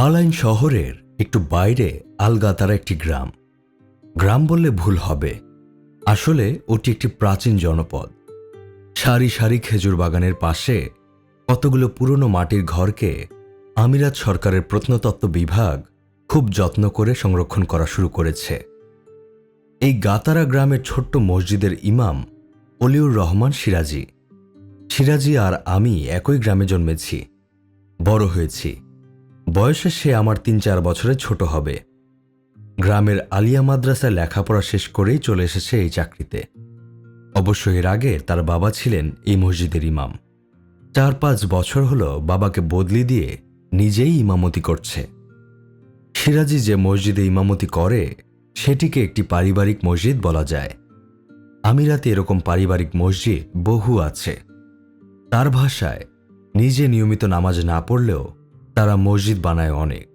আলাইন শহরের একটু বাইরে আলগাতারা একটি গ্রাম। গ্রাম বললে ভুল হবে। আসলে ওটি একটি প্রাচীন জনপদ। সারি সারি খেজুর বাগানের পাশে কতগুলো পুরনো মাটির ঘরকে আমিরাত সরকারের প্রত্নতত্ত্ব বিভাগ খুব যত্ন করে সংরক্ষণ করা শুরু করেছে। এই গাতারা গ্রামের ছোট্ট মসজিদের ইমাম অলিউর রহমান সিরাজি। সিরাজি আর আমি একই গ্রামে জন্মেছি। বড় হয়েছি। বয়সে সে আমার তিন চার বছরে ছোট হবে। গ্রামের আলিয়া মাদ্রাসায় লেখাপড়া শেষ করেই চলে এসেছে এই চাকরিতে। অবশ্য এর আগে তার বাবা ছিলেন এই মসজিদের ইমাম। চার পাঁচ বছর হলো বাবাকে বদলি দিয়ে নিজেই ইমামতি করছে। সিরাজি যে মসজিদে ইমামতি করে, সেটিকে একটি পারিবারিক মসজিদ বলা যায়। আমিরাতে এরকম পারিবারিক মসজিদ বহু আছে। তার ভাষায়, নিজে নিয়মিত নামাজ না পড়লেও তারা মসজিদ বানায় অনেক।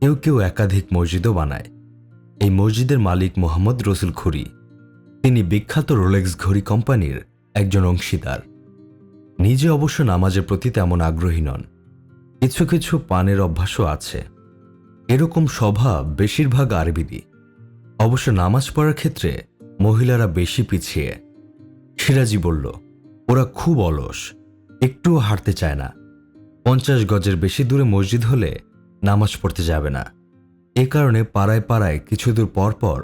কেউ কেউ একাধিক মসজিদও বানায়। এই মসজিদের মালিক মোহাম্মদ রসুল খুরি। তিনি বিখ্যাত রোলেক্স ঘড়ি কোম্পানির একজন অংশীদার। নিজে অবশ্য নামাজের প্রতি তেমন আগ্রহী নন। কিছু কিছু পানের অভ্যাসও আছে। এরকম স্বভাব বেশিরভাগ আরবিদি। অবশ্য নামাজ পড়ার ক্ষেত্রে মহিলারা বেশি পিছিয়ে। সিরাজি বলল, ওরা খুব অলস। একটুও হাঁটতে চায় না। পঞ্চাশ গজের বেশি দূরে মসজিদ হলে নামাজ পড়তে যাবে না। এ কারণে পাড়ায় পাড়ায় কিছু দূর পর পর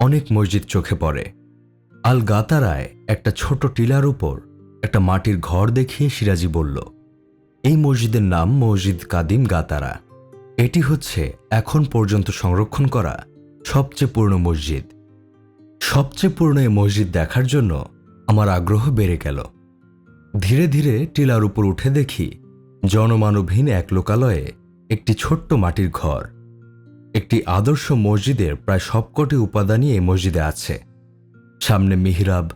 অনেক মসজিদ চোখে পড়ে। আল গাতারায় একটা ছোট টিলার উপর একটা মাটির ঘর দেখিয়ে সিরাজি বলল, এই মসজিদের নাম মসজিদ কাদিম গাতারা। এটি হচ্ছে এখন পর্যন্ত সংরক্ষণ করা সবচেয়ে পুরনো মসজিদ। সবচেয়ে পুরনো এই মসজিদ দেখার জন্য আমার আগ্রহ বেড়ে গেল। ধীরে ধীরে টিলার উপর উঠে দেখি জনমানবহীন এক লোকালয়ে একটি ছোট্ট মাটির ঘর। একটি আদর্শ মসজিদের প্রায় সবকটি উপাদানই এই মসজিদে আছে। সামনে মিহরাব,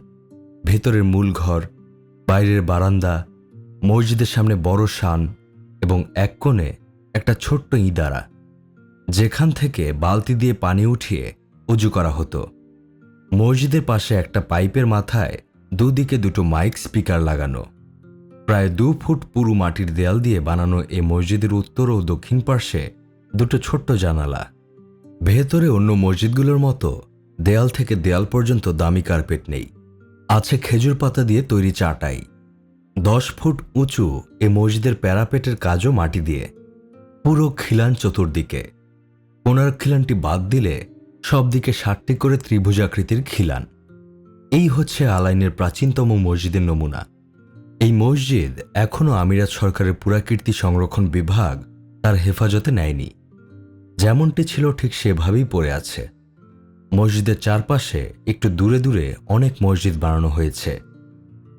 ভেতরের মূল ঘর, বাইরের বারান্দা, মসজিদের সামনে বড় শান এবং এক কোণে একটা ছোট্ট ইদারা, যেখান থেকে বালতি দিয়ে পানি উঠিয়ে উজু করা হতো। মসজিদের পাশে একটা পাইপের মাথায় দুদিকে দুটো মাইক স্পিকার লাগানো। প্রায় দু ফুট পুরু মাটির দেয়াল দিয়ে বানানো এ মসজিদের উত্তর ও দক্ষিণ পার্শ্বে দুটো ছোট্ট জানালা। ভেতরে অন্য মসজিদগুলোর মতো দেয়াল থেকে দেয়াল পর্যন্ত দামি কার্পেট নেই। আছে খেজুর পাতা দিয়ে তৈরি চাটাই। দশ ফুট উঁচু এ মসজিদের প্যারাপেটের কাজও মাটি দিয়ে। পুরো খিলান চতুর্দিকে। কোনার খিলানটি বাদ দিলে সব দিকে ষাটটি করে ত্রিভুজাকৃতির খিলান। এই হচ্ছে আলাইনের প্রাচীনতম মসজিদের নমুনা। এই মসজিদ এখনও আমিরাত সরকারের পুরাকীর্তি সংরক্ষণ বিভাগ তার হেফাজতে নেয়নি। যেমনটি ছিল ঠিক সেভাবেই পড়ে আছে। মসজিদের চারপাশে একটু দূরে দূরে অনেক মসজিদ বানানো হয়েছে।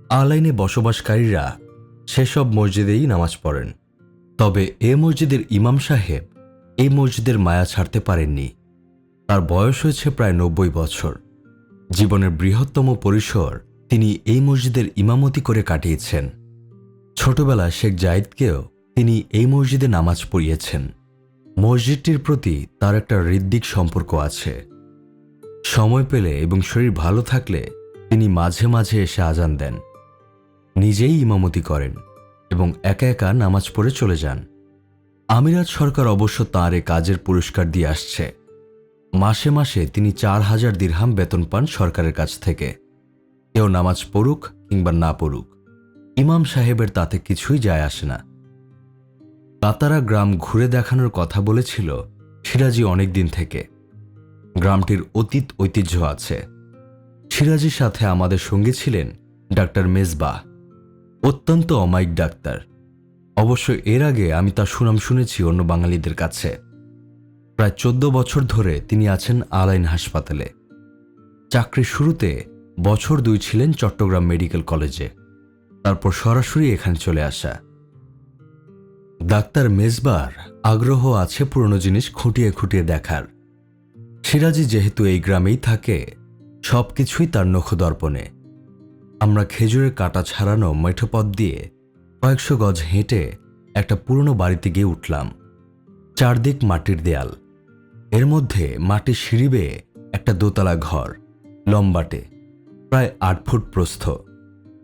আলাইনে বসবাসকারীরা সেসব মসজিদেই নামাজ পড়েন। তবে এ মসজিদের ইমাম সাহেব এই মসজিদের মায়া ছাড়তে পারেননি। তার বয়স হয়েছে প্রায় নব্বই বছর। জীবনের বৃহত্তম পরিসর তিনি এই মসজিদের ইমামতি করে কাটিয়েছেন। ছোটবেলায় শেখ জাইদকেও তিনি এই মসজিদে নামাজ পড়িয়েছেন। মসজিদটির প্রতি তার একটা হৃদ্দিক সম্পর্ক আছে। সময় পেলে এবং শরীর ভালো থাকলে তিনি মাঝে মাঝে এসে আজান দেন। নিজেই ইমামতি করেন এবং একা একা নামাজ পড়ে চলে যান। আমিরাত সরকার অবশ্য তাঁর এ কাজের পুরস্কার দিয়ে আসছে। মাসে মাসে তিনি চার হাজার দিরহাম বেতন পান সরকারের কাছ থেকে। কেউ নামাজ পড়ুক কিংবা না পড়ুক, ইমাম সাহেবের তাতে কিছুই যায় আসে না। কাতারা গ্রাম ঘুরে দেখানোর কথা বলেছিল সিরাজি অনেকদিন থেকে। গ্রামটির অতীত ঐতিহ্য আছে। সিরাজির সাথে আমাদের সঙ্গী ছিলেন ডাক্তার মেজবাহ, অত্যন্ত অমায়িক ডাক্তার। অবশ্য এর আগে আমি তার সুনাম শুনেছি অন্য বাঙালিদের কাছে। প্রায় চোদ্দ বছর ধরে তিনি আছেন আলাইন হাসপাতালে। চাকরির শুরুতে বছর দুই ছিলেন চট্টগ্রাম মেডিকেল কলেজে। তারপর সরাসরি এখানে চলে আসা। ডাক্তার মেজবার আগ্রহ আছে পুরনো জিনিস খুঁটিয়ে খুঁটিয়ে দেখার। সিরাজি যেহেতু এই গ্রামেই থাকে সব কিছুই তার নখদর্পণে। আমরা খেজুরের কাটা ছাড়ানো মেঠোপথ দিয়ে কয়েকশো গজ হেঁটে একটা পুরনো বাড়িতে গিয়ে উঠলাম। চারদিক মাটির দেয়াল। এর মধ্যে মাটির সিঁড়ি বেয়ে একটা দোতলা ঘর, লম্বাটে। প্রায় আট ফুট প্রস্থ,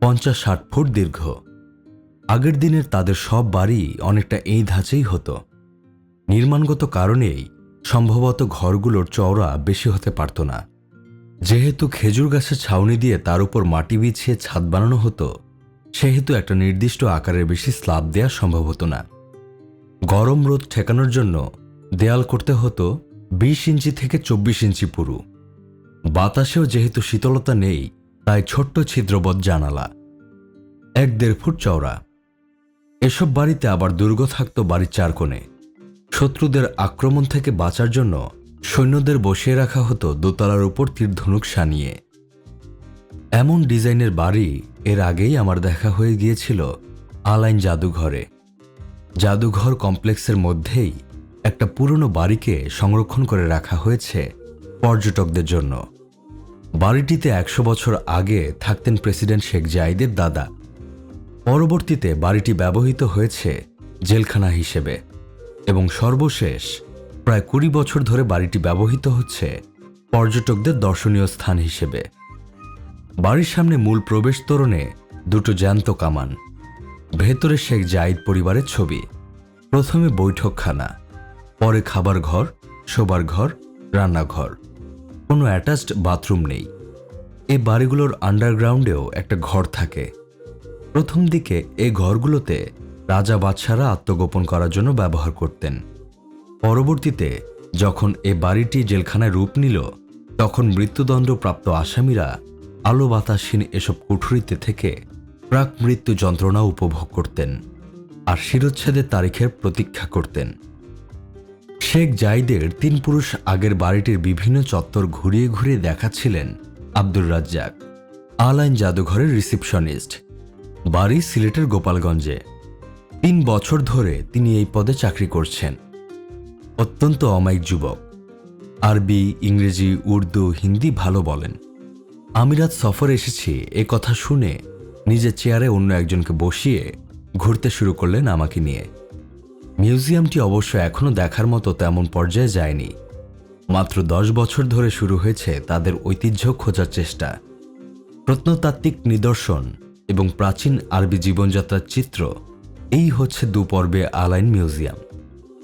পঞ্চাশ ষাট ফুট দীর্ঘ। আগের দিনের তাদের সব বাড়ি অনেকটা এই ধাঁচেই হতো। নির্মাণগত কারণেই সম্ভবত ঘরগুলোর চওড়া বেশি হতে পারত না। যেহেতু খেজুর গাছের ছাউনি দিয়ে তার উপর মাটি বিছিয়ে ছাদ বানানো হতো, সেহেতু একটা নির্দিষ্ট আকারের বেশি স্ল্যাব দেওয়া সম্ভব হতো না। গরম রোদ ঠেকানোর জন্য দেয়াল করতে হতো বিশ ইঞ্চি থেকে চব্বিশ ইঞ্চি পুরু। বাতাসেও যেহেতু শীতলতা নেই তাই ছোট্ট ছিদ্রবৎ জানালা, এক দেড় ফুট চওড়া। এসব বাড়িতে আবার দুর্গ থাকত বাড়ির চার কোণে। শত্রুদের আক্রমণ থেকে বাঁচার জন্য সৈন্যদের বসিয়ে রাখা হতো দোতলার উপর তীর ধনুক সানিয়ে। এমন ডিজাইনের বাড়ি এর আগেই আমার দেখা হয়ে গিয়েছিল আলাইন জাদুঘরে। জাদুঘর কমপ্লেক্সের মধ্যেই একটা পুরনো বাড়িকে সংরক্ষণ করে রাখা হয়েছে পর্যটকদের জন্য। বাড়িটিতে একশো বছর আগে থাকতেন প্রেসিডেন্ট শেখ জাইদের দাদা। পরবর্তীতে বাড়িটি ব্যবহৃত হয়েছে জেলখানা হিসেবে এবং সর্বশেষ প্রায় কুড়ি বছর ধরে বাড়িটি ব্যবহৃত হচ্ছে পর্যটকদের দর্শনীয় স্থান হিসেবে। বাড়ির সামনে মূল প্রবেশ তোরণে দুটো জ্যান্ত কামান, ভেতরে শেখ জাইদ পরিবারের ছবি, প্রথমে বৈঠকখানা, পরে খাবার ঘর, শোবার ঘর, রান্নাঘর। কোনো অ্যাটাচড বাথরুম নেই। এই বাড়িগুলোর আন্ডারগ্রাউন্ডেও একটা ঘর থাকে। প্রথম দিকে এই ঘরগুলোতে রাজা বাদশারা আত্মগোপন করার জন্য ব্যবহার করতেন। পরবর্তীতে যখন এ বাড়িটি জেলখানায় রূপ নিল, তখন মৃত্যুদণ্ডপ্রাপ্ত আসামিরা আলো বাতাসহীন এসব কুঠুরিতে থেকে প্রাক মৃত্যু যন্ত্রণা উপভোগ করতেন আর শিরোচ্ছেদের তারিখের প্রতীক্ষা করতেন। শেখ জাইদের তিন পুরুষ আগের বাড়িটির বিভিন্ন চত্বর ঘুরিয়ে ঘুরিয়ে দেখাচ্ছিলেন আব্দুর রাজ্জাক, আলাইন জাদুঘরের রিসিপশনিস্ট, বাড়ি সিলেটের গোপালগঞ্জে। তিন বছর ধরে তিনি এই পদে চাকরি করছেন। অত্যন্ত অমায়িক যুবক। আরবি, ইংরেজি, উর্দু, হিন্দি ভালো বলেন। আমিরাত সফর এসেছি, এ কথা শুনে নিজের চেয়ারে অন্য একজনকে বসিয়ে ঘুরতে শুরু করলেন আমাকে নিয়ে। মিউজিয়ামটি অবশ্য এখনও দেখার মতো তেমন পর্যায়ে যায়নি। মাত্র দশ বছর ধরে শুরু হয়েছে তাদের ঐতিহ্য খোঁজার চেষ্টা। প্রত্নতাত্ত্বিক নিদর্শন এবং প্রাচীন আরবি জীবনযাত্রার চিত্র, এই হচ্ছে দু পর্বে আলাইন মিউজিয়াম।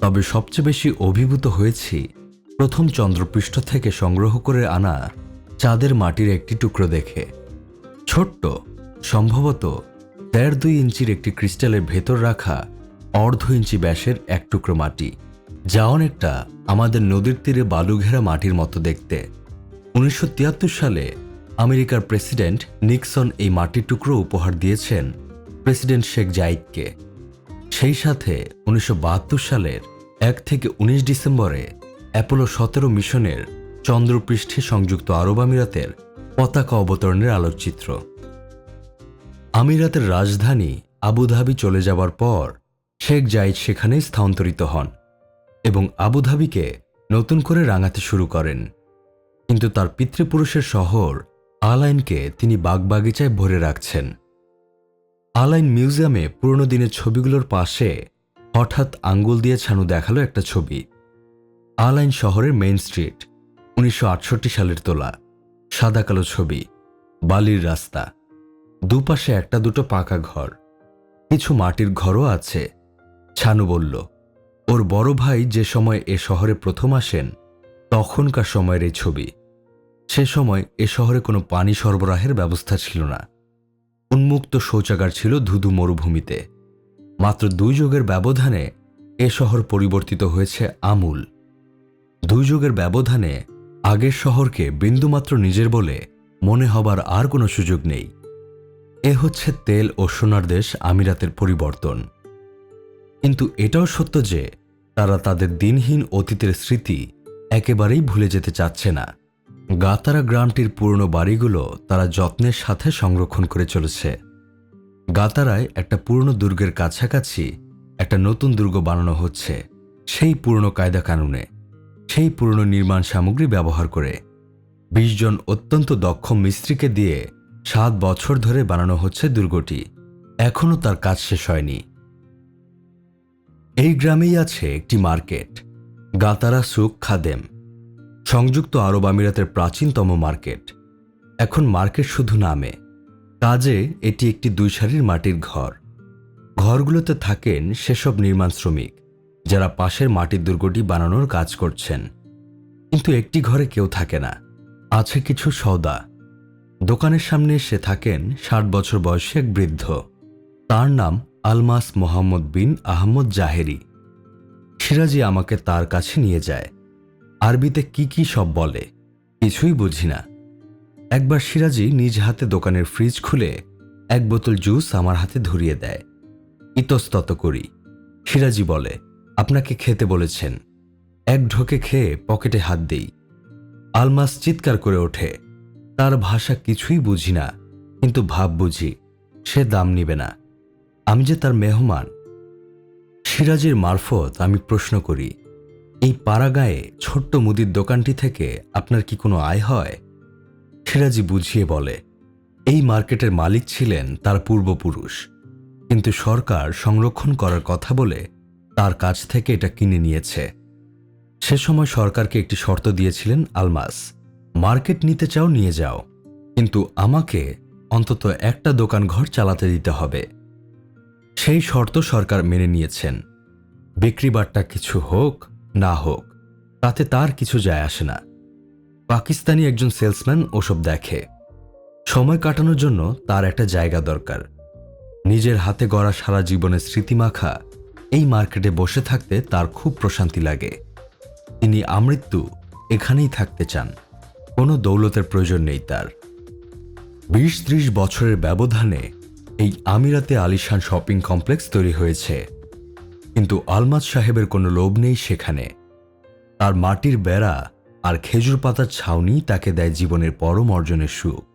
তবে সবচেয়ে বেশি অভিভূত হয়েছি প্রথম চন্দ্রপৃষ্ঠ থেকে সংগ্রহ করে আনা চাঁদের মাটির একটি টুকরো দেখে। ছোট্ট, সম্ভবত দেড় দুই ইঞ্চির একটি ক্রিস্টালের ভেতর রাখা অর্ধ ইঞ্চি ব্যাসের এক টুকরো মাটি। যা অনেকটা আমাদের নদীর তীরে বালুঘেরা মাটির মতো দেখতে। উনিশশো তিয়াত্তর সালে আমেরিকার প্রেসিডেন্ট নিক্সন এই মাটির টুকরো উপহার দিয়েছেন প্রেসিডেন্ট শেখ জাইদকে। সেই সাথে উনিশশো বাহাত্তর সালের এক থেকে উনিশ ডিসেম্বরে অ্যাপোলো সতেরো মিশনের চন্দ্রপৃষ্ঠে সংযুক্ত আরব আমিরাতের পতাকা অবতরণের আলোকচিত্র। আমিরাতের রাজধানী আবুধাবি চলে যাবার পর শেখ জাইদ সেখানেই স্থানান্তরিত হন এবং আবুধাবিকে নতুন করে রাঙাতে শুরু করেন। কিন্তু তার পিতৃপুরুষের শহর আলাইনকে তিনি বাগবাগিচায় ভরে রাখছেন। আলাইন মিউজিয়ামে পুরনো দিনের ছবিগুলোর পাশে হঠাৎ আঙ্গুল দিয়ে ছানু দেখাল একটা ছবি। আলাইন শহরের মেইন স্ট্রিট, উনিশশো আটষট্টি সালের তোলা, সাদা কালো ছবি, বালির রাস্তা। দুপাশে একটা দুটো পাকা ঘর, কিছু মাটির ঘরও আছে ছানু বলল, ওর বড় ভাই যে সময় এ শহরে প্রথম আসেন, তখনকার সময়ের এই ছবি। সে সময় এ শহরে কোনো পানি সরবরাহের ব্যবস্থা ছিল না। উন্মুক্ত শৌচাগার ছিল ধুধু মরুভূমিতে। মাত্র দুই যুগের ব্যবধানে এ শহর পরিবর্তিত হয়েছে আমূল। দুই যুগের ব্যবধানে আগের শহরকে বিন্দুমাত্র নিজের বলে মনে হবার আর কোনো সুযোগ নেই। এ হচ্ছে তেল ও সোনার দেশ আমিরাতের পরিবর্তন। কিন্তু এটাও সত্য যে তারা তাদের দিনহীন অতীতের স্মৃতি একেবারেই ভুলে যেতে চাচ্ছে না। গাতারা গ্রামটির পুরনো বাড়িগুলো তারা যত্নের সাথে সংরক্ষণ করে চলেছে। গাতারায় একটা পুরনো দুর্গের কাছাকাছি একটা নতুন দুর্গ বানানো হচ্ছে, সেই পুরনো কায়দা কানুনে, সেই পুরনো নির্মাণ সামগ্রী ব্যবহার করে। বিশ জন অত্যন্ত দক্ষ মিস্ত্রিকে দিয়ে সাত বছর ধরে বানানো হচ্ছে দুর্গটি। এখনও তার কাজ শেষ হয়নি। এই গ্রামেই আছে একটি মার্কেট, গাতারা সুক খাদেম, সংযুক্ত আরব আমিরাতের প্রাচীনতম মার্কেট। এখন মার্কেট শুধু নামে, কাজে এটি একটি দুই সারির মাটির ঘর। ঘরগুলোতে থাকেন সেসব নির্মাণ শ্রমিক, যারা পাশের মাটির দুর্গটি বানানোর কাজ করছেন। কিন্তু একটি ঘরে কেউ থাকে না, আছে কিছু সওদা। দোকানের সামনে এসে থাকেন ষাট বছর বয়সী এক বৃদ্ধ। তার নাম আলমাস মোহাম্মদ বিন আহমদ জাহেরি। সিরাজি আমাকে তার কাছে নিয়ে যায়। আরবিতে কি কি সব বলে, কিছুই বুঝি না। একবার সিরাজি নিজ হাতে দোকানের ফ্রিজ খুলে এক বোতল জুস আমার হাতে ধরিয়ে দেয়। ইতস্তত করি। সিরাজি বলে, আপনাকে খেতে বলেছেন। এক ঢোকে খেয়ে পকেটে হাত দেই। আলমাস চিৎকার করে ওঠে, তার ভাষা কিছুই বুঝি না, কিন্তু ভাব বুঝি, সে দাম নিবে না। আমি যে তার মেহমান, সিরাজের মারফত আমি প্রশ্ন করি, এই পাড়াগায়ে ছোট্ট মুদির দোকানটি থেকে আপনার কি কোনো আয় হয়? সিরাজি বুঝিয়ে বলে, এই মার্কেটের মালিক ছিলেন তার পূর্বপুরুষ, কিন্তু সরকার সংরক্ষণ করার কথা বলে তার কাছ থেকে এটা কিনে নিয়েছে। সে সময় সরকারকে একটি শর্ত দিয়েছিলেন, আলমাস, মার্কেট নিতে চাও নিয়ে যাও, কিন্তু আমাকে অন্তত একটা দোকান ঘর চালাতে দিতে হবে। সেই শর্ত সরকার মেনে নিয়েছেন। বিক্রি বাট্টা কিছু হোক, না হোক, তাতে তার কিছু যায় আসে না। পাকিস্তানি একজন সেলসম্যান ওসব দেখে। সময় কাটানোর জন্য তার একটা জায়গা দরকার। নিজের হাতে গড়া সারা জীবনের স্মৃতিমাখা এই মার্কেটে বসে থাকতে তার খুব প্রশান্তি লাগে। তিনি আমৃত্যু এখানেই থাকতে চান। কোনো দৌলতের প্রয়োজন নেই তার। বিশ ত্রিশ বছরের ব্যবধানে এই আমিরাতে আলিশান শপিং কমপ্লেক্স তৈরি হয়েছে। কিন্তু আলমাদ সাহেবের কোনো লোভ নেই সেখানে। তার মাটির বেড়া আর খেজুর পাতার ছাউনি তাকে দেয় জীবনের পরম অর্জনের সুখ।